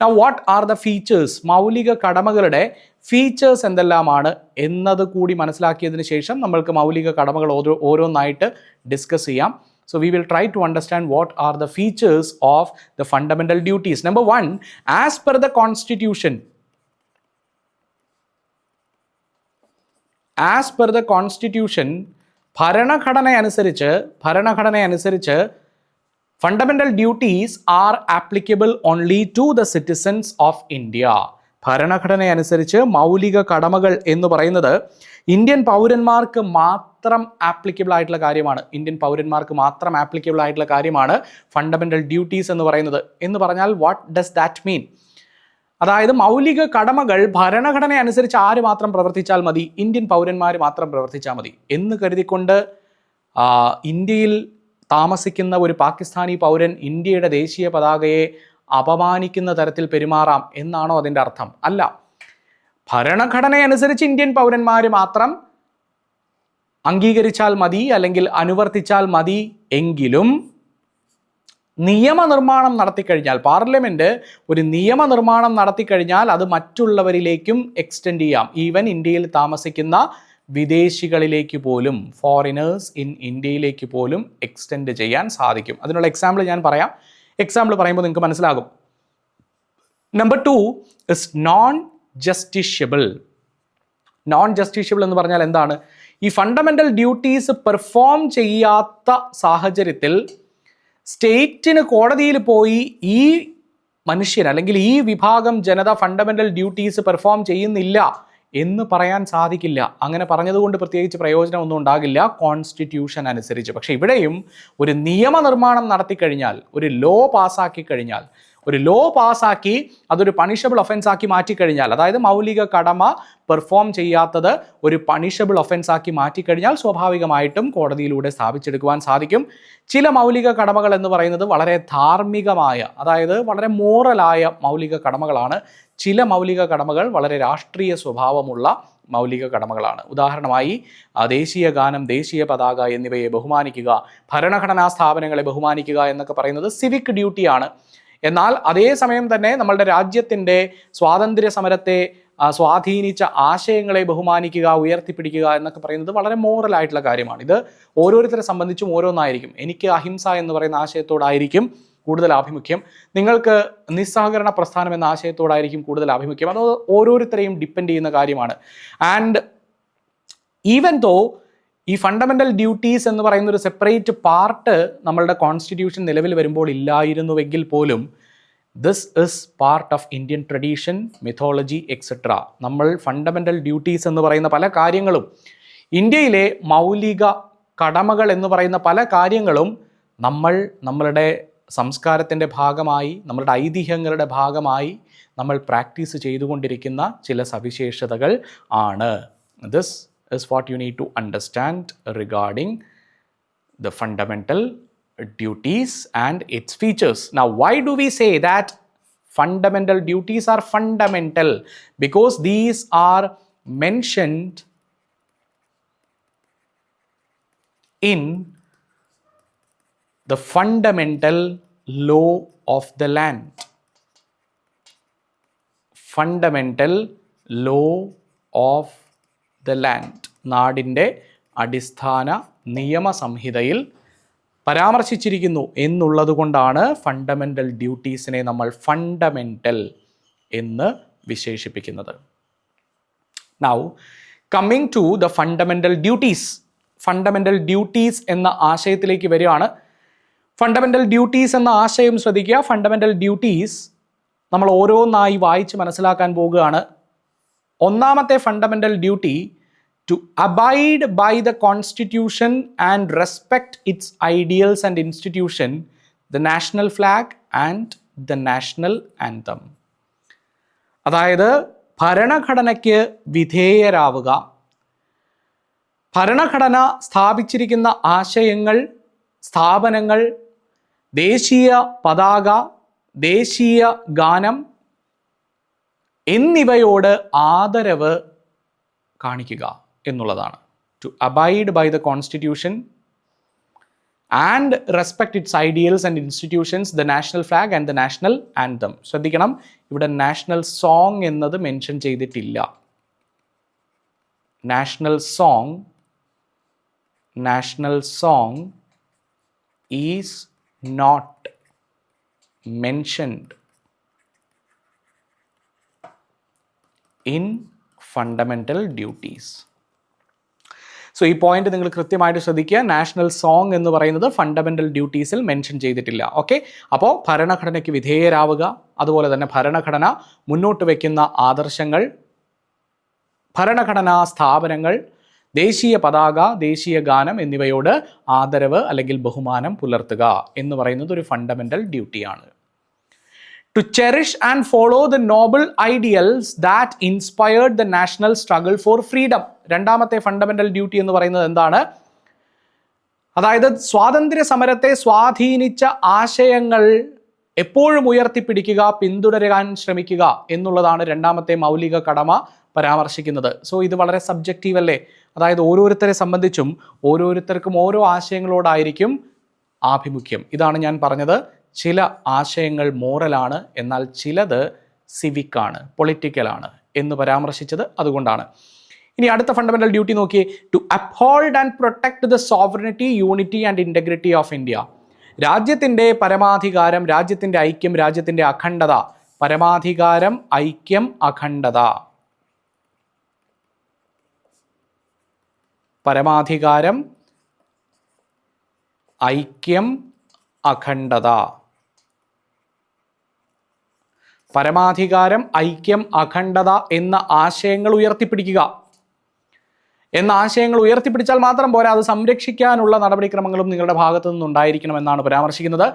What are the features മൗലിക കടമകളുടെ features എന്തെല്ലാമാണ് എന്നത് കൂടി മനസ്സിലാക്കിയതിന് ശേഷം നമ്മൾക്ക് മൗലിക കടമകൾ ഓരോ ഓരോന്നായിട്ട് ഡിസ്കസ് ചെയ്യാം So we will try to understand what are the features of the fundamental duties. Number one, as per the constitution, as per the constitution ഭരണഘടന അനുസരിച്ച് ഭരണഘടന അനുസരിച്ച് fundamental duties are applicable only to the citizens of India ഭരണഘടന അനുസരിച്ച് മൗലിക കടമകൾ എന്ന് പറയുന്നത് ഇന്ത്യൻ പൗരന്മാർക്ക് മാത്രം ആപ്ലിക്കബിൾ ആയിട്ടുള്ള കാര്യമാണ്. ഇന്ത്യൻ പൗരന്മാർക്ക് മാത്രം ആപ്ലിക്കബിൾ ആയിട്ടുള്ള കാര്യമാണ് ഫണ്ടമെന്റൽ ഡ്യൂട്ടീസ് എന്ന് പറയുന്നത്. എന്ന് പറഞ്ഞാൽ വാട്ട് ഡസ് ദാറ്റ് മീൻ അതായത് മൗലിക കടമകൾ ഭരണഘടന അനുസരിച്ച് ആര് മാത്രം പ്രവർത്തിച്ചാൽ മതി? ഇന്ത്യൻ പൗരന്മാർ മാത്രം പ്രവർത്തിച്ചാൽ മതി. എന്ന് കരുതിക്കൊണ്ട് ഇന്ത്യയിൽ താമസിക്കുന്ന ഒരു പാകിസ്ഥാനി പൗരൻ ഇന്ത്യയുടെ ദേശീയ പതാകയെ അപമാനിക്കുന്ന തരത്തിൽ പെരുമാറാം എന്നാണോ അതിന്റെ അർത്ഥം? അല്ല. ഭരണഘടന അനുസരിച്ച് ഇന്ത്യൻ പൗരന്മാർ മാത്രം അംഗീകരിച്ചാൽ മതി അല്ലെങ്കിൽ അനുവർത്തിച്ചാൽ മതി എങ്കിലും നിയമനിർമ്മാണം നടത്തിക്കഴിഞ്ഞാൽ പാർലമെന്റ് ഒരു നിയമനിർമ്മാണം നടത്തിക്കഴിഞ്ഞാൽ അത് മറ്റുള്ളവരിലേക്കും എക്സ്റ്റെൻഡ് ചെയ്യാം. ഈവൻ ഇന്ത്യയിൽ താമസിക്കുന്ന വിദേശികളിലേക്ക് പോലും ഫോറിനേഴ്സ് ഇൻ ഇന്ത്യയിലേക്ക് പോലും എക്സ്റ്റെൻഡ് ചെയ്യാൻ സാധിക്കും. അതിനുള്ള എക്സാമ്പിൾ ഞാൻ പറയാം. എക്സാമ്പിൾ പറയുമ്പോൾ നിങ്ങൾക്ക് മനസ്സിലാകും. Number two is non justiciable non justiciable എന്ന് പറഞ്ഞാൽ എന്താണ്? ഈ ഫണ്ടമെന്റൽ ഡ്യൂട്ടീസ് പെർഫോം ചെയ്യാത്ത സാഹചര്യത്തിൽ സ്റ്റേറ്റിന് കോടതിയിൽ പോയി ഈ മനുഷ്യൻ അല്ലെങ്കിൽ ഈ വിഭാഗം ജനത ഫണ്ടമെന്റൽ ഡ്യൂട്ടീസ് പെർഫോം ചെയ്യുന്നില്ല. എന്ന് പറയാൻ സാധിക്കില്ല. അങ്ങനെ പറഞ്ഞതുകൊണ്ട് പ്രത്യേകിച്ച് പ്രയോജനമൊന്നും ഉണ്ടാകില്ല. കോൺസ്റ്റിറ്റ്യൂഷൻ അനുസരിച്ച്. പക്ഷേ ഇവിടെയും ഒരു നിയമനിർമ്മാണം നടത്തിക്കഴിഞ്ഞാൽ ഒരു ലോ പാസ്സാക്കി കഴിഞ്ഞാൽ ഒരു ലോ പാസ്സാക്കി അതൊരു പണിഷബിൾ ഒഫൻസ് ആക്കി മാറ്റിക്കഴിഞ്ഞാൽ അതായത് മൗലിക കടമ പെർഫോം ചെയ്യാത്തത് ഒരു പണിഷബിൾ ഒഫൻസ് ആക്കി മാറ്റിക്കഴിഞ്ഞാൽ സ്വാഭാവികമായിട്ടും കോടതിയിലൂടെ സ്ഥാപിച്ചെടുക്കുവാൻ സാധിക്കും. ചില മൗലിക കടമകൾ എന്ന് പറയുന്നത് വളരെ ധാർമ്മികമായ അതായത് വളരെ മോറലായ മൗലിക കടമകളാണ്. ചില മൗലിക കടമകൾ വളരെ രാഷ്ട്രീയ സ്വഭാവമുള്ള മൗലിക കടമകളാണ്. ഉദാഹരണമായി ദേശീയ ഗാനം ദേശീയ പതാക എന്നിവയെ ബഹുമാനിക്കുക ഭരണഘടനാ സ്ഥാപനങ്ങളെ ബഹുമാനിക്കുക എന്നൊക്കെ പറയുന്നത് സിവിക് ഡ്യൂട്ടിയാണ് എന്നാൽ അതേ സമയം തന്നെ നമ്മളുടെ രാജ്യത്തിന്റെ സ്വാതന്ത്ര്യ സമരത്തെ സ്വാധീനിച്ച ആശയങ്ങളെ ബഹുമാനിക്കുക ഉയർത്തിപ്പിടിക്കുക എന്നൊക്കെ പറയുന്നത് വളരെ മോറൽ ആയിട്ടുള്ള കാര്യമാണ്. ഇത് ഓരോരുത്തരെ സംബന്ധിച്ചും ഓരോന്നായിരിക്കും. എനിക്ക് അഹിംസ എന്ന് പറയുന്ന ആശയത്തോടായിരിക്കും കൂടുതൽ ആഭിമുഖ്യം. നിങ്ങൾക്ക് നിസ്സഹകരണ പ്രസ്ഥാനം എന്ന ആശയത്തോടായിരിക്കും കൂടുതൽ ആഭിമുഖ്യം. അത് ഓരോരുത്തരെയും ഡിപ്പെൻഡ് ചെയ്യുന്ന കാര്യമാണ്. ആൻഡ് ഈവൻ ദോ ഈ ഫണ്ടമെന്റൽ ഡ്യൂട്ടീസ് എന്ന് പറയുന്ന ഒരു സെപ്പറേറ്റ് പാർട്ട് നമ്മളുടെ കോൺസ്റ്റിറ്റ്യൂഷൻ നിലവിൽ വരുമ്പോൾ ഇല്ലായിരുന്നുവെങ്കിൽ പോലും this is part of Indian tradition mythology etcetera നമ്മൾ ഫണ്ടമെന്റൽ ഡ്യൂട്ടീസ് എന്ന് പറയുന്ന പല കാര്യങ്ങളും ഇന്ത്യയിലെ മൗലിക കടമകൾ എന്ന് പറയുന്ന പല കാര്യങ്ങളും നമ്മൾ നമ്മളുടെ സംസ്കാരത്തിന്റെ ഭാഗമായി നമ്മളുടെ ഐതിഹ്യങ്ങളുടെ ഭാഗമായി നമ്മൾ പ്രാക്ടീസ് ചെയ്തുകൊണ്ടിരിക്കുന്ന ചില സവിശേഷതകൾ ആണ്. This is what you need to understand regarding the fundamental duties and its features. Now, why do we say that fundamental duties are fundamental? Because these are mentioned in the fundamental law of the land. Fundamental law of the land നാടിന്റെ അടിസ്ഥാന നിയമസംഹിതയിൽ പരാമർശിച്ചിരിക്കുന്നു എന്നുള്ളതുകൊണ്ടാണ് fundamental ഡ്യൂട്ടീസിനെ നമ്മൾ fundamental എന്ന് വിശേഷിപ്പിക്കുന്നത്. Now coming to the fundamental duties fundamental duties എന്ന ആശയത്തിലേക്ക് വരികയാണ്. Fundamental duties എന്ന ആശയം ശ്രദ്ധിക്കുക. ഫണ്ടമെന്റൽ ഡ്യൂട്ടീസ് നമ്മൾ ഓരോന്നായി വായിച്ച് മനസ്സിലാക്കാൻ പോവുകയാണ്. ഒന്നാമത്തെ fundamental duty to abide by the constitution and respect its ideals and institution the national flag and the national anthem അതായത് ഭരണഘടനയ്ക്ക് വിധേയരാവുക. ഭരണഘടന സ്ഥാപിച്ചിരിക്കുന്ന ആശയങ്ങൾ സ്ഥാപനങ്ങൾ ദേശീയ പതാക ദേശീയ ഗാനം എന്നിവയോട് ആദരവ് കാണിക്കുക എന്നുള്ളതാണ്. To abide by the constitution and respect its ideals and institutions the national flag and the national anthem ശ്രദ്ധിക്കണം ഇവിടെ നാഷണൽ സോങ് എന്നത് മെൻഷൻ ചെയ്തിട്ടില്ല. National song national song is not mentioned in fundamental duties. So ഈ point നിങ്ങൾ കൃത്യമായിട്ട് ശ്രദ്ധിക്കുക. National song എന്ന് പറയുന്നത് ഫണ്ടമെന്റൽ ഡ്യൂട്ടീസിൽ മെൻഷൻ ചെയ്തിട്ടില്ല. ഓക്കെ അപ്പോൾ ഭരണഘടനയ്ക്ക് വിധേയരാവുക അതുപോലെ തന്നെ ഭരണഘടന മുന്നോട്ട് വയ്ക്കുന്ന ആദർശങ്ങൾ ഭരണഘടനാ സ്ഥാപനങ്ങൾ ദേശീയ പതാക ദേശീയ ഗാനം എന്നിവയോട് ആദരവ് അല്ലെങ്കിൽ ബഹുമാനം പുലർത്തുക എന്ന് പറയുന്നത് ഒരു ഫണ്ടമെന്റൽ ഡ്യൂട്ടിയാണ്. To cherish and follow the noble ideals that inspired the national struggle for freedom രണ്ടാമത്തെ ഫണ്ടമെന്റൽ ഡ്യൂട്ടി എന്ന് പറയുന്നത് എന്താണ്? അതായത് സ്വാതന്ത്ര്യ സമരത്തെ സ്വാധീനിച്ച ആശയങ്ങൾ എപ്പോഴും ഉയർത്തിപ്പിടിക്കുക പിന്തുടരാൻ ശ്രമിക്കുക എന്നുള്ളതാണ് രണ്ടാമത്തെ മൗലിക കടമ പരാമർശിക്കുന്നത്. സോ ഇത് വളരെ സബ്ജക്റ്റീവ് അല്ലേ? അതായത് ഓരോരുത്തരെ സംബന്ധിച്ചും ഓരോരുത്തർക്കും ഓരോ ആശയങ്ങളോടായിരിക്കും ആഭിമുഖ്യം. ഇതാണ് ഞാൻ പറഞ്ഞത്. ചില ആശയങ്ങൾ മോറലാണ് എന്നാൽ ചിലത് സിവിക്കാണ് പൊളിറ്റിക്കലാണ് എന്ന് പരാമർശിച്ചത് അതുകൊണ്ടാണ്. ഇനി അടുത്ത ഫണ്ടമെന്റൽ ഡ്യൂട്ടി നോക്കിയേ. To uphold and protect the sovereignty unity and integrity of India രാജ്യത്തിന്റെ പരമാധികാരം രാജ്യത്തിന്റെ ഐക്യം രാജ്യത്തിന്റെ അഖണ്ഡത. പരമാധികാരം ഐക്യം അഖണ്ഡത. പരമാധികാരം ഐക്യം അഖണ്ഡത. പരമാധികാരം ഐക്യം അഖണ്ഡത എന്ന ആശയങ്ങൾ ഉയർത്തിപ്പിടിക്കുക. എന്ന ആശയങ്ങൾ ഉയർത്തിപ്പിടിച്ചാൽ മാത്രം പോരാ അത് സംരക്ഷിക്കാനുള്ള നടപടിക്രമങ്ങളും നിങ്ങളുടെ ഭാഗത്തു നിന്നുണ്ടായിരിക്കണമെന്നാണ് പരാമർശിക്കുന്നത്.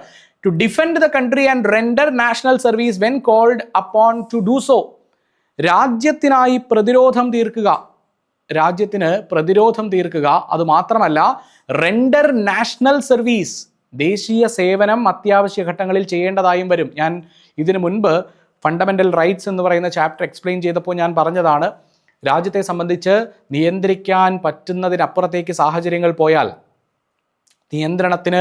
To defend the country and render national service when called upon to do so രാജ്യത്തിനായി പ്രതിരോധം തീർക്കുക. രാജ്യത്തിന് പ്രതിരോധം തീർക്കുക. അത് മാത്രമല്ല റെൻഡർ നാഷണൽ സർവീസ് ദേശീയ സേവനം അത്യാവശ്യ ഘട്ടങ്ങളിൽ ചെയ്യേണ്ടതായും വരും. ഞാൻ ഇതിനു മുൻപ് ഫണ്ടമെന്റൽ റൈറ്റ്സ് എന്ന് പറയുന്ന ചാപ്റ്റർ എക്സ്പ്ലെയിൻ ചെയ്തപ്പോൾ ഞാൻ പറഞ്ഞതാണ് രാജ്യത്തെ സംബന്ധിച്ച് നിയന്ത്രിക്കാൻ പറ്റുന്നതിനപ്പുറത്തേക്ക് സാഹചര്യങ്ങൾ പോയാൽ നിയന്ത്രണത്തിന്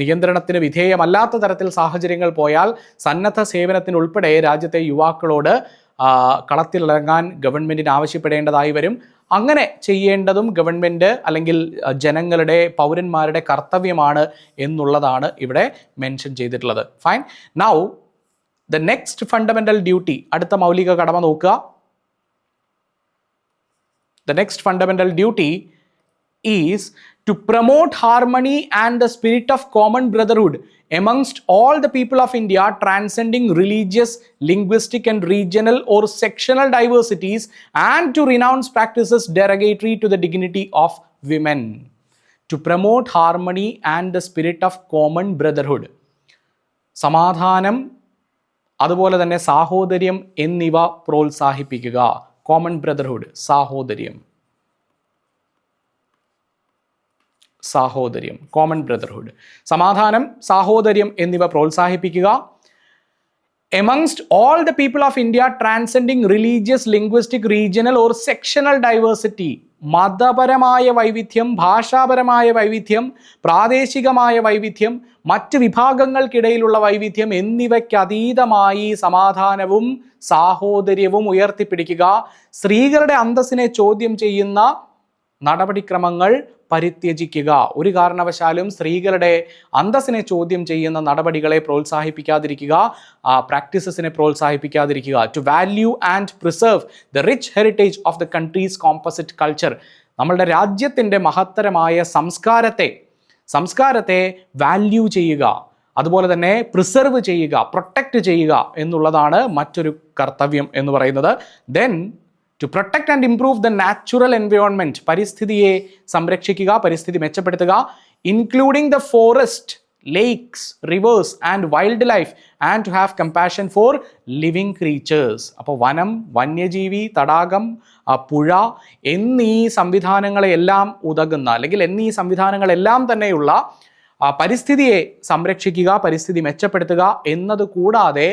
നിയന്ത്രണത്തിന് വിധേയമല്ലാത്ത തരത്തിൽ സാഹചര്യങ്ങൾ പോയാൽ സന്നദ്ധ സേവനത്തിനുൾപ്പെടെ രാജ്യത്തെ യുവാക്കളോട് കളത്തിലിറങ്ങാൻ ഗവൺമെന്റിന് ആവശ്യപ്പെടേണ്ടതായി വരും. അങ്ങനെ ചെയ്യേണ്ടതും ഗവൺമെന്റ് അല്ലെങ്കിൽ ജനങ്ങളുടെ പൗരന്മാരുടെ കർത്തവ്യമാണ് എന്നുള്ളതാണ് ഇവിടെ മെൻഷൻ ചെയ്തിട്ടുള്ളത്. Fine now the next fundamental duty അടുത്ത മൗലിക കടമ നോക്കുക the next fundamental duty is to promote harmony and the spirit of common brotherhood amongst all the people of India, transcending religious, linguistic, and regional or sectional diversities, and to renounce practices derogatory to the dignity of women. To promote harmony and the spirit of common brotherhood. സമാധാനം അതുപോലെ തന്നെ സാഹോദര്യം എന്നിവ പ്രോത്സാഹിപ്പിക്കുക. Common brotherhood സാഹോദര്യം. സാഹോദര്യം common brotherhood സമാധാനം സാഹോദര്യം എന്നിവ പ്രോത്സാഹിപ്പിക്കുക. Amongst all the people of India transcending religious linguistic regional or sectional diversity മതപരമായ വൈവിധ്യം ഭാഷാപരമായ വൈവിധ്യം പ്രാദേശികമായ വൈവിധ്യം മറ്റ് വിഭാഗങ്ങൾക്കിടയിലുള്ള വൈവിധ്യം എന്നിവയ്ക്ക് അതീതമായി സമാധാനവും സാഹോദര്യവും ഉയർത്തിപ്പിടിക്കുക. സ്ത്രീകളുടെ അന്തസ്സിനെ ചോദ്യം ചെയ്യുന്ന നടപടിക്രമങ്ങൾ പരിത്യജിക്കുക. ഒരു കാരണവശാലും സ്ത്രീകളുടെ അന്തസ്സിനെ ചോദ്യം ചെയ്യുന്ന നടപടികളെ പ്രോത്സാഹിപ്പിക്കാതിരിക്കുക. പ്രാക്ടീസസിനെ പ്രോത്സാഹിപ്പിക്കാതിരിക്കുക. To value and preserve the rich heritage of the country's composite culture നമ്മളുടെ രാജ്യത്തിന്റെ മഹത്തരമായ സംസ്കാരത്തെ സംസ്കാരത്തെ വാല്യൂ ചെയ്യുക. അതുപോലെ തന്നെ പ്രിസർവ് ചെയ്യുക പ്രൊട്ടക്റ്റ് ചെയ്യുക എന്നുള്ളതാണ് മറ്റൊരു കർത്തവ്യം എന്ന് പറയുന്നത്. Then to protect and improve the natural environment പരിസ്ഥിതിയെ സംരക്ഷിക്കുക പരിസ്ഥിതി മെച്ചപ്പെടുത്തുക including the forest lakes rivers and wildlife and to have compassion for living creatures അപ്പോൾ വനം വന്യജീവി തടാകം പുഴ എന്നീ സംവിധാനങ്ങളെല്ലാം ഉതകുന്ന അല്ലെങ്കിൽ എന്നീ സംവിധാനങ്ങളെല്ലാം തന്നെയുള്ള പരിസ്ഥിതിയെ സംരക്ഷിക്കുക പരിസ്ഥിതി മെച്ചപ്പെടുത്തുക എന്നത് കൂടാതെ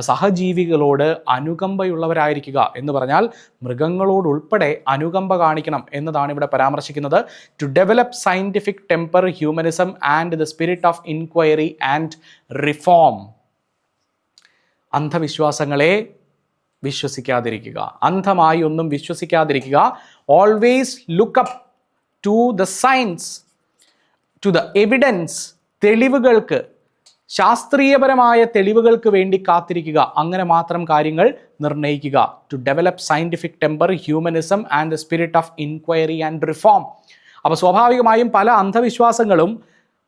സഹജീവികളോട് അനുകമ്പയുള്ളവരായിരിക്കുക എന്ന് പറഞ്ഞാൽ മൃഗങ്ങളോട് ഉൾപ്പെടെ അനുകമ്പ കാണിക്കണം എന്നതാണ് ഇവിടെ പരാമർശിക്കുന്നത്. To develop scientific temper humanism and the spirit of inquiry and reform അന്ധവിശ്വാസങ്ങളെ വിശ്വസിക്കാതിരിക്കുക. അന്ധമായി ഒന്നും വിശ്വസിക്കാതിരിക്കുക. Always look up to the science to the evidence തെളിവുകൾക്ക് ശാസ്ത്രീയപരമായ തെളിവുകൾക്ക് വേണ്ടി കാത്തിരിക്കുക. അങ്ങനെ മാത്രം കാര്യങ്ങൾ നിർണയിക്കുക to develop scientific temper humanism and the spirit of inquiry and reform അപ്പോൾ സ്വാഭാവികമായും പല അന്ധവിശ്വാസങ്ങളും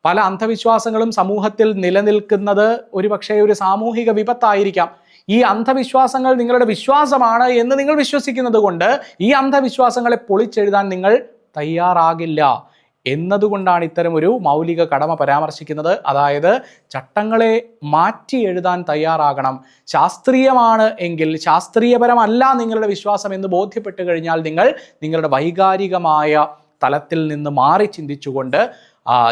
പല അന്ധവിശ്വാസങ്ങളും സമൂഹത്തിൽ നിലനിൽക്കുന്നത് ഒരു പക്ഷേ ഒരു സാമൂഹിക വിപത്തായിരിക്കാം. ഈ അന്ധവിശ്വാസങ്ങൾ നിങ്ങളുടെ വിശ്വാസമാണ് എന്ന് നിങ്ങൾ വിശ്വസിക്കുന്നത് കൊണ്ട് ഈ അന്ധവിശ്വാസങ്ങളെ പൊളിച്ചെഴുതാൻ നിങ്ങൾ തയ്യാറാകില്ല. എന്നതുകൊണ്ടാണ് ഇത്തരം ഒരു മൗലിക കടമ പരാമർശിക്കുന്നത്. അതായത് ചട്ടങ്ങളെ മാറ്റി എഴുതാൻ തയ്യാറാകണം. ശാസ്ത്രീയമാണ് എങ്കിൽ ശാസ്ത്രീയപരമല്ല നിങ്ങളുടെ വിശ്വാസം എന്ന് ബോധ്യപ്പെട്ട് കഴിഞ്ഞാൽ നിങ്ങൾ നിങ്ങളുടെ വൈകാരികമായ തലത്തിൽ നിന്ന് മാറി ചിന്തിച്ചുകൊണ്ട്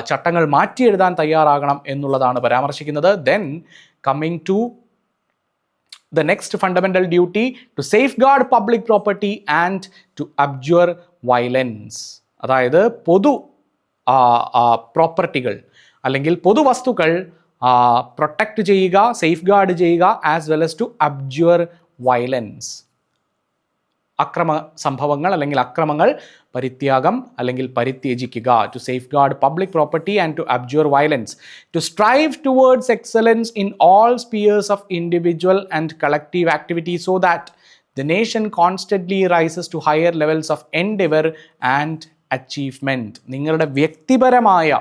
ചട്ടങ്ങൾ മാറ്റി എഴുതാൻ തയ്യാറാകണം എന്നുള്ളതാണ് പരാമർശിക്കുന്നത്. Then coming to the next fundamental duty to safeguard public property and to abjure violence അതായത് പൊതു പ്രോപ്പർട്ടികൾ അല്ലെങ്കിൽ പൊതുവസ്തുക്കൾ പ്രൊട്ടക്റ്റ് ചെയ്യുക സേഫ് ഗാർഡ് ചെയ്യുക as well as to abjure violence അക്രമ സംഭവങ്ങൾ അല്ലെങ്കിൽ അക്രമങ്ങൾ പരിത്യാഗം അല്ലെങ്കിൽ പരിത്യജിക്കുക to safeguard public property and to abjure violence to strive towards excellence in all spheres of individual and collective activity so that the nation constantly rises to higher levels of endeavour and achievement നിങ്ങളുടെ വ്യക്തിപരമായ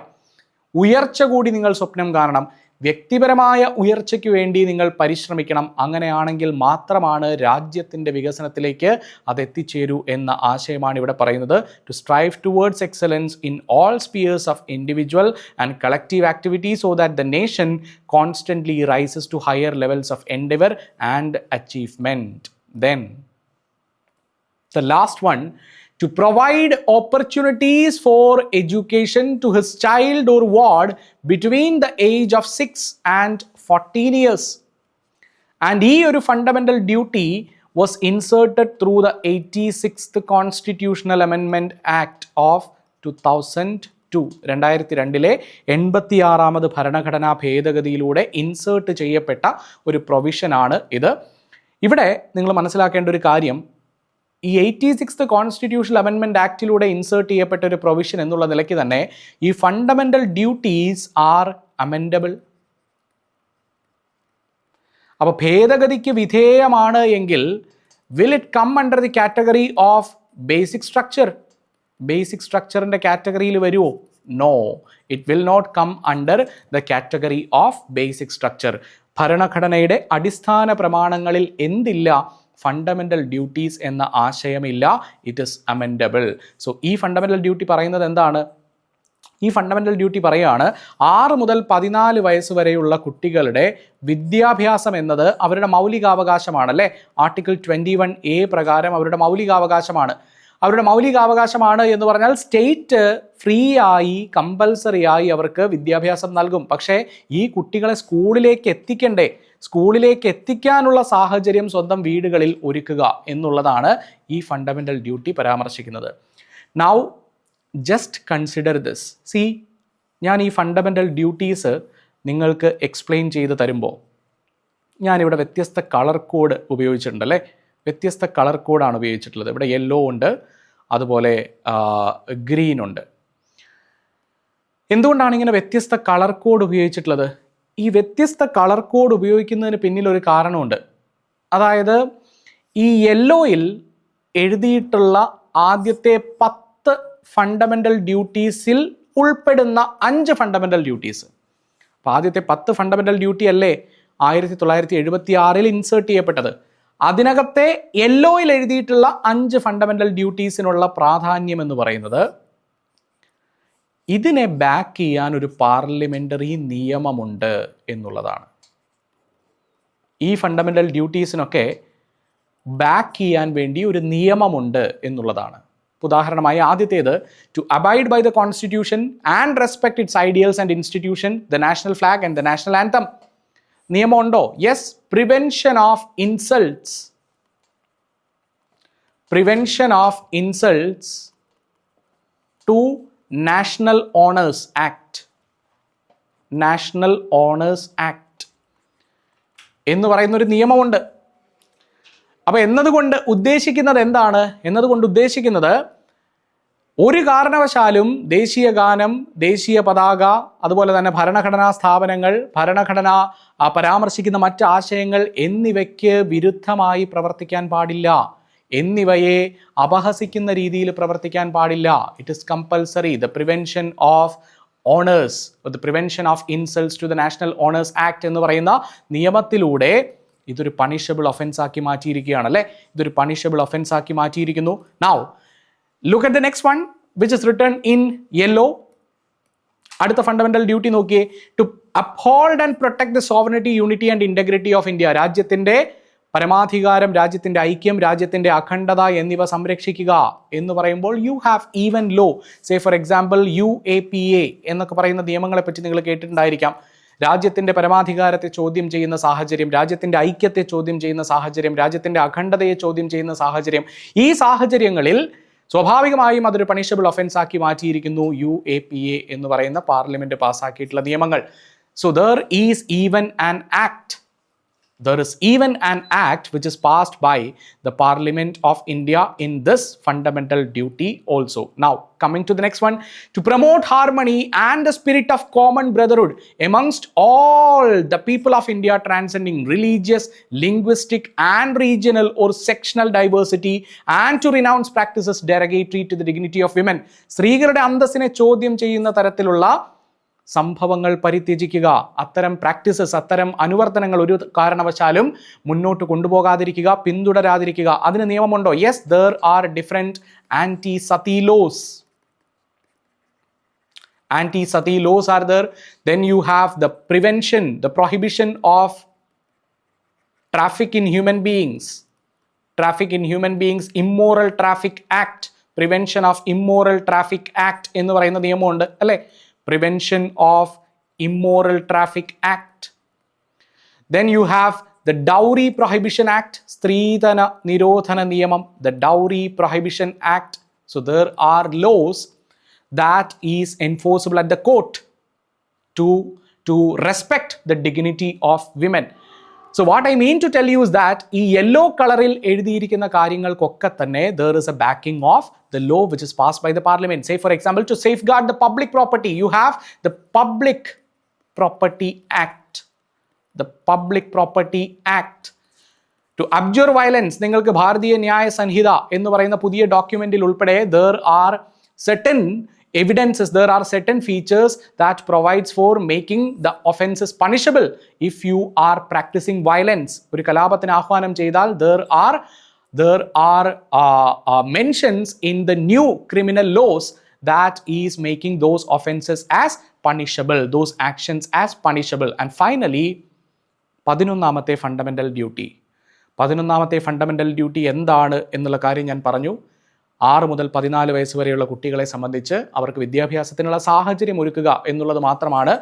ഉയർച്ച കൂടി നിങ്ങൾ സ്വപ്നം കാണണം. വ്യക്തിപരമായ ഉയർച്ചയ്ക്ക് വേണ്ടി നിങ്ങൾ പരിശ്രമിക്കണം. അങ്ങനെയാണെങ്കിൽ മാത്രമാണ് രാജ്യത്തിന്റെ വികസനത്തിലേക്ക് അത് എത്തിച്ചേരൂ എന്ന ആശയമാണ് ഇവിടെ പറയുന്നത്. To strive towards excellence in all spheres of individual and collective activity so that the nation constantly rises to higher levels of endeavour and achievement then the last one to provide opportunities for education to his child or ward between the age of 6 and 14 years. And ഈ ഒരു fundamental duty was inserted through the eighty sixth constitutional അമെൻമെന്റ് act of two thousand two രണ്ടായിരത്തി രണ്ടിലെ എൺപത്തിയാറാമത് ഭരണഘടനാ ഭേദഗതിയിലൂടെ insert ചെയ്യപ്പെട്ട ഒരു പ്രൊവിഷനാണ് ഇത്. ഇവിടെ നിങ്ങൾ മനസ്സിലാക്കേണ്ട ഒരു കാര്യം ഈ എയ്റ്റി സിക്സ് കോൺസ്റ്റിറ്റ്യൂഷണൽ അമെൻമെന്റ് ആക്ടിലൂടെ ഇൻസേർട്ട് ചെയ്യപ്പെട്ട ഒരു പ്രൊവിഷൻ എന്നുള്ള നിലയ്ക്ക് തന്നെ ഈ ഫണ്ടമെന്റൽ ഡ്യൂട്ടീസ് ആർ അമെൻഡബിൾ അപ്പോൾ ഭേദഗതിക്ക് വിധേയമാണ് എങ്കിൽ will it come under the category of basic structure basic സ്ട്രക്ചറിന്റെ കാറ്റഗറിയിൽ വരുമോ no it will not come under the category of basic structure ഭരണഘടനയുടെ അടിസ്ഥാന പ്രമാണങ്ങളിൽ എന്തില്ല? ഫണ്ടമെന്റൽ ഡ്യൂട്ടീസ് എന്ന ആശയമില്ല. ഇറ്റ് ഇസ് അമെൻഡബിൾ സോ ഈ ഫണ്ടമെന്റൽ ഡ്യൂട്ടി പറയുന്നത് എന്താണ്? ഈ ഫണ്ടമെന്റൽ ഡ്യൂട്ടി പറയുകയാണ് ആറ് മുതൽ പതിനാല് വയസ്സ് വരെയുള്ള കുട്ടികളുടെ വിദ്യാഭ്യാസം എന്നത് അവരുടെ മൗലികാവകാശമാണ് അല്ലേ ആർട്ടിക്കിൾ ട്വന്റി വൺ എ പ്രകാരം അവരുടെ മൗലികാവകാശമാണ്. അവരുടെ മൗലികാവകാശമാണ് എന്ന് പറഞ്ഞാൽ സ്റ്റേറ്റ് ഫ്രീ ആയി കമ്പൽസറി ആയി അവർക്ക് വിദ്യാഭ്യാസം നൽകും. പക്ഷേ ഈ കുട്ടികളെ സ്കൂളിലേക്ക് എത്തിക്കണ്ടേ? സ്കൂളിലേക്ക് എത്തിക്കാനുള്ള സാഹചര്യം സ്വന്തം വീടുകളിൽ ഒരുക്കുക എന്നുള്ളതാണ് ഈ ഫണ്ടമെന്റൽ ഡ്യൂട്ടി പരാമർശിക്കുന്നത്. Now just consider this see ഞാൻ ഈ ഫണ്ടമെന്റൽ ഡ്യൂട്ടീസ് നിങ്ങൾക്ക് എക്സ്പ്ലെയിൻ ചെയ്ത് തരുമ്പോൾ ഞാനിവിടെ വ്യത്യസ്ത കളർ കോഡ് ഉപയോഗിച്ചിട്ടുണ്ട് അല്ലേ വ്യത്യസ്ത കളർ കോഡാണ് ഉപയോഗിച്ചിട്ടുള്ളത്. ഇവിടെ യെല്ലോ ഉണ്ട് അതുപോലെ ഗ്രീൻ ഉണ്ട്. എന്തുകൊണ്ടാണ് ഇങ്ങനെ വ്യത്യസ്ത കളർ കോഡ് ഉപയോഗിച്ചിട്ടുള്ളത്? ഈ വ്യത്യസ്ത കളർ കോഡ് ഉപയോഗിക്കുന്നതിന് പിന്നിൽ ഒരു കാരണമുണ്ട്. അതായത് ഈ യെല്ലോയിൽ എഴുതിയിട്ടുള്ള ആദ്യത്തെ പത്ത് ഫണ്ടമെന്റൽ ഡ്യൂട്ടീസിൽ ഉൾപ്പെടുന്ന അഞ്ച് ഫണ്ടമെന്റൽ ഡ്യൂട്ടീസ് അപ്പോൾ ആദ്യത്തെ പത്ത് ഫണ്ടമെന്റൽ ഡ്യൂട്ടി അല്ലേ ആയിരത്തി തൊള്ളായിരത്തി എഴുപത്തി ആറിൽ ഇൻസേർട്ട് ചെയ്യപ്പെട്ടത്. അതിനകത്തെ യെല്ലോയിൽ എഴുതിയിട്ടുള്ള അഞ്ച് ഫണ്ടമെന്റൽ ഡ്യൂട്ടീസിനുള്ള പ്രാധാന്യം എന്ന് പറയുന്നത് ഇതിനെ ബാക്ക് ചെയ്യാൻ ഒരു പാർലമെന്ററി നിയമമുണ്ട് എന്നുള്ളതാണ്. ഈ ഫണ്ടമെന്റൽ ഡ്യൂട്ടീസിനൊക്കെ ബാക്ക് ചെയ്യാൻ വേണ്ടി ഒരു നിയമമുണ്ട് എന്നുള്ളതാണ്. ഉദാഹരണമായി ആദ്യത്തേത് to abide by the constitution and respect its ideals and institution the national flag and the national anthem നിയമമുണ്ടോ? Yes prevention of insults prevention of insults to national honours act national honours act എന്ന് പറയുന്ന ഒരു നിയമമുണ്ട്. അപ്പോൾ എന്നതുകൊണ്ട് ഉദ്ദേശിക്കുന്നത് എന്താണ്? എന്നതുകൊണ്ട് ഉദ്ദേശിക്കുന്നത് ഒരു കാരണവശാലും ദേശീയ ഗാനം ദേശീയ പതാക അതുപോലെ തന്നെ ഭരണഘടനാ സ്ഥാപനങ്ങൾ ഭരണഘടന പരാമർശിക്കുന്ന മറ്റ് ആശയങ്ങൾ എന്നിവയ്ക്ക് വിരുദ്ധമായി പ്രവർത്തിക്കാൻ പാടില്ല. എന്നിവയെ അപഹസിക്കുന്ന രീതിയിൽ പ്രവർത്തിക്കാൻ പാടില്ല. It is compulsory the prevention of honours the prevention of insults to the national honours act എന്ന് പറയുന്ന നിയമത്തിലൂടെ ഇതൊരു പണിഷബിൾ ഒഫൻസ് ആക്കി മാറ്റിയിരിക്കുകയാണ് അല്ലേ? ഇതൊരു പണിഷബിൾ ഒഫൻസ് ആക്കി മാറ്റിയിരിക്കുന്നു. Now look at the next one which is written in yellow അടുത്ത ഫണ്ടമെന്റൽ ഡ്യൂട്ടി നോക്കിയേ. To uphold and protect the sovereignty unity and integrity of India രാജ്യത്തിന്റെ പരമാധികാരം രാജ്യത്തിന്റെ ഐക്യം രാജ്യത്തിന്റെ അഖണ്ഡത എന്നിവ സംരക്ഷിക്കുക എന്ന് പറയുമ്പോൾ you have even law say for example U A P A എന്നൊക്കെ പറയുന്ന നിയമങ്ങളെ പറ്റി നിങ്ങൾ കേട്ടിട്ടുണ്ടായിരിക്കാം. രാജ്യത്തിന്റെ പരമാധികാരത്തെ ചോദ്യം ചെയ്യുന്ന സാഹചര്യം രാജ്യത്തിന്റെ ഐക്യത്തെ ചോദ്യം ചെയ്യുന്ന സാഹചര്യം രാജ്യത്തിന്റെ അഖണ്ഡതയെ ചോദ്യം ചെയ്യുന്ന സാഹചര്യം. ഈ സാഹചര്യങ്ങളിൽ സ്വാഭാവികമായും അതൊരു പണിഷബിൾ ഒഫൻസ് ആക്കി മാറ്റിയിരിക്കുന്നു യു എ പി എ എന്ന് പറയുന്ന പാർലമെന്റ് പാസ്സാക്കിയിട്ടുള്ള നിയമങ്ങൾ. So there is even an act there is even an act which is passed by the Parliament of India in this fundamental duty also. Now, coming to the next one to promote harmony and the spirit of common brotherhood amongst all the people of India, transcending religious, linguistic, and regional or sectional diversity, and to renounce practices derogatory to the dignity of women. സ്ത്രീകളുടെ അന്തസ്സിനെ ചോദ്യം ചെയ്യുന്ന തരത്തിലുള്ള സംഭവങ്ങൾ പരിത്യജിക്കുക. അത്തരം practices അത്തരം അനുവർത്തനങ്ങൾ ഒരു കാരണവശാലും മുന്നോട്ട് കൊണ്ടുപോകാതിരിക്കുക പിന്തുടരാതിരിക്കുക. അതിന് നിയമമുണ്ടോ? Yes there are different anti sati laws anti sati laws are there then you have the prevention the prohibition of traffic in human beings traffic in human beings immoral traffic act prevention of immoral traffic act എന്ന് പറയുന്ന നിയമമുണ്ട് അല്ലേ? prevention of immoral traffic act. Then you have the dowry prohibition act sridhana nirodhana niyamam. The dowry prohibition act. So there are laws that is enforceable at the court to to respect the dignity of women. What i mean to tell you is that ഈ yellow കളറിൽ എഴുതിയിരിക്കുന്ന കാര്യങ്ങൾക്കൊക്കെ തന്നെ there is a backing of the law which is passed by the parliament say for example to safeguard the public property you have the public property act the public property act to abjure violence നിങ്ങൾക്ക് ഭാരതീയ ന്യായ സംഹിത എന്ന് പറയുന്ന പുതിയ ഡോക്യുമെന്റിൽ ഉൾപ്പെടെ there are certain evidences there are certain features that provides for making the offences punishable if you are practising violence ഒരു കലാപത്തിന് ആഹ്വാനം ചെയ്താൽ there are there are mentions in the new criminal laws that is making those offences as punishable those actions as punishable and finally പതിനൊന്നാമത്തെ fundamental duty പതിനൊന്നാമത്തെ fundamental duty എന്താണ് എന്നുള്ള കാര്യം ഞാൻ പറഞ്ഞു. ആറ് മുതൽ പതിനാല് വയസ്സ് വരെയുള്ള കുട്ടികളെ സംബന്ധിച്ച് അവർക്ക് വിദ്യാഭ്യാസത്തിനുള്ള സാഹചര്യം ഒരുക്കുക എന്നുള്ളത് മാത്രമാണ്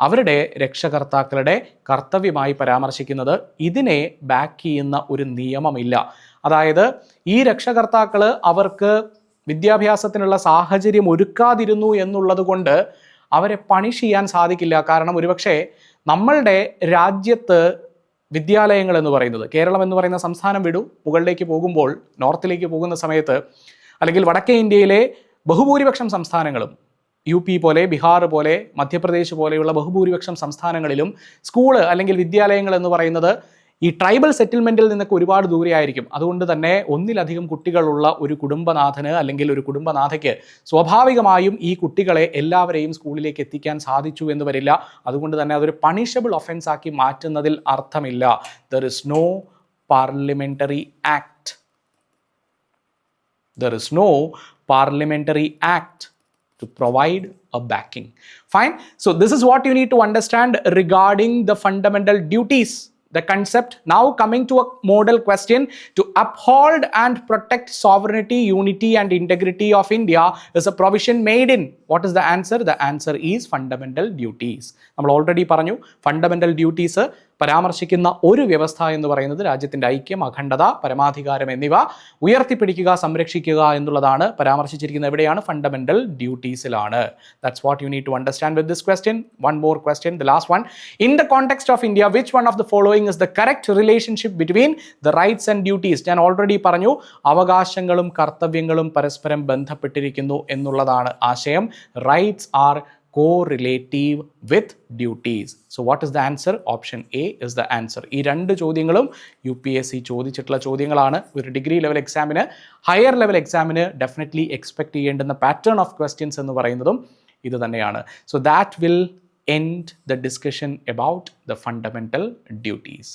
അവരുടെ രക്ഷകർത്താക്കളുടെ കർത്തവ്യമായി പരാമർശിക്കുന്നത്. ഇതിനെ ബാക്ക് ചെയ്യുന്ന ഒരു നിയമമില്ല. അതായത് ഈ രക്ഷകർത്താക്കൾ അവർക്ക് വിദ്യാഭ്യാസത്തിനുള്ള സാഹചര്യം ഒരുക്കാതിരുന്നു എന്നുള്ളത് കൊണ്ട് അവരെ പണിഷ് ചെയ്യാൻ സാധിക്കില്ല. കാരണം ഒരുപക്ഷെ നമ്മളുടെ രാജ്യത്ത് വിദ്യാലയങ്ങൾ എന്ന് പറയുന്നത് കേരളം എന്ന് പറയുന്ന സംസ്ഥാനം വിടൂ മുകളിലേക്ക് പോകുമ്പോൾ നോർത്തിലേക്ക് പോകുന്ന സമയത്ത് അല്ലെങ്കിൽ വടക്കേ ഇന്ത്യയിലെ ബഹുഭൂരിപക്ഷം സംസ്ഥാനങ്ങളും യു പി പോലെ ബീഹാർ പോലെ മധ്യപ്രദേശ് പോലെയുള്ള ബഹുഭൂരിപക്ഷം സംസ്ഥാനങ്ങളിലും സ്കൂൾ അല്ലെങ്കിൽ വിദ്യാലയങ്ങൾ എന്ന് പറയുന്നത് ഈ ട്രൈബൽ സെറ്റിൽമെന്റിൽ നിന്നൊക്കെ ഒരുപാട് ദൂരെയായിരിക്കും അതുകൊണ്ട് തന്നെ ഒന്നിലധികം കുട്ടികളുള്ള ഒരു കുടുംബനാഥന് അല്ലെങ്കിൽ ഒരു കുടുംബനാഥയ്ക്ക് സ്വാഭാവികമായും ഈ കുട്ടികളെ എല്ലാവരെയും സ്കൂളിലേക്ക് എത്തിക്കാൻ സാധിച്ചു എന്ന് വരില്ല. അതുകൊണ്ട് തന്നെ അതൊരു പണിഷബിൾ ഒഫൻസ് ആക്കി മാറ്റുന്നതിൽ അർത്ഥമില്ല. There is no parliamentary act there is no parliamentary act to provide a backing. Fine. So, this is what you need to understand regarding the fundamental duties. The concept now coming to a model question to uphold and protect sovereignty, unity, and integrity of India is a provision made in. What is the answer? The answer is fundamental duties. നമ്മൾ already പറഞ്ഞു fundamental duties പരാമർശിക്കുന്ന ഒരു വ്യവസ്ഥ എന്ന് പറയുന്നത് രാജ്യത്തിന്റെ ഐക്യം അഖണ്ഡത പരമാധികാരം എന്നിവ ഉയർത്തിപ്പിടിക്കുക സംരക്ഷിക്കുക എന്നുള്ളതാണ് പരാമർശിച്ചിരിക്കുന്നത്. എവിടെയാണ് fundamental ഡ്യൂട്ടീസിലാണ് that's what you need to understand with this question one more question the last one in the context of India which one of the following is the correct relationship between the rights and duties ഞാൻ already പറഞ്ഞു അവകാശങ്ങളും കർത്തവ്യങ്ങളും പരസ്പരം ബന്ധപ്പെട്ടിരിക്കുന്നു എന്നുള്ളതാണ് ആശയം. Rights are correlative with duties so what is the answer option A is the answer ഈ രണ്ട് ചോദ്യങ്ങളും യു പി എസ് സി ചോദിച്ചിട്ടുള്ള ചോദ്യങ്ങളാണ്. ഒരു ഡിഗ്രി ലെവൽ എക്സാമിന് ഹയർ ലെവൽ എക്സാമിന് ഡെഫിനറ്റ്ലി എക്സ്പെക്ട് ചെയ്യേണ്ടുന്ന പാറ്റേൺ ഓഫ് ക്വസ്റ്റ്യൻസ് എന്ന് പറയുന്നതും ഇത് തന്നെയാണ്. So that will end the discussion about the fundamental duties